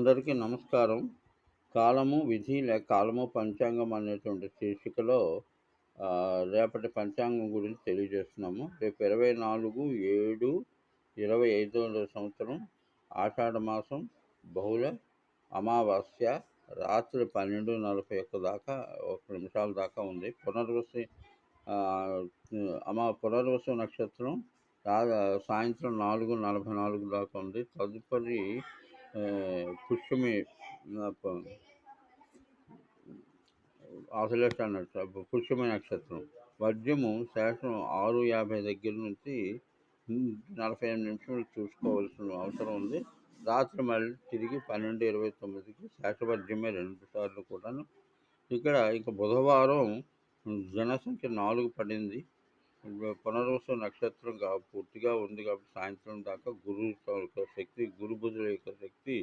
అందరికీ నమస్కారం. కాలము విధి లేక కాలము పంచాంగం అనేటువంటి శీర్షికలో రేపటి పంచాంగం గురించి తెలియజేస్తున్నాము. రేపు ఇరవై నాలుగు ఏడు ఇరవై ఐదో సంవత్సరం ఆషాఢ మాసం బహుళ అమావాస్య రాత్రి పన్నెండు నలభై ఒక్క దాకా ఒక నిమిషాల దాకా ఉంది. పునర్వసి అమా పునర్వసు నక్షత్రం సాయంత్రం నాలుగు నలభై నాలుగు దాకా ఉంది. తదుపరి ఆ, పుష్యమి ఆశ్లేష నక్షత్రం పుష్యమి నక్షత్రం. వర్జము శాసనం ఆరు యాభై దగ్గర నుంచి నలభై ఎనిమిది నిమిషాలు చూసుకోవాల్సిన అవసరం ఉంది. రాత్రి మళ్ళీ తిరిగి పన్నెండు ఇరవై తొమ్మిదికి శేషవర్జమే రెండు సార్లు కూడాను. ఇక్కడ ఇక బుధవారం జనసంఖ్య నాలుగు పడింది. పునర్వసు నక్షత్రం కా పూర్తిగా ఉంది కాబట్టి సాయంత్రం దాకా గురువు యొక్క శక్తి గురు బుధుల యొక్క శక్తి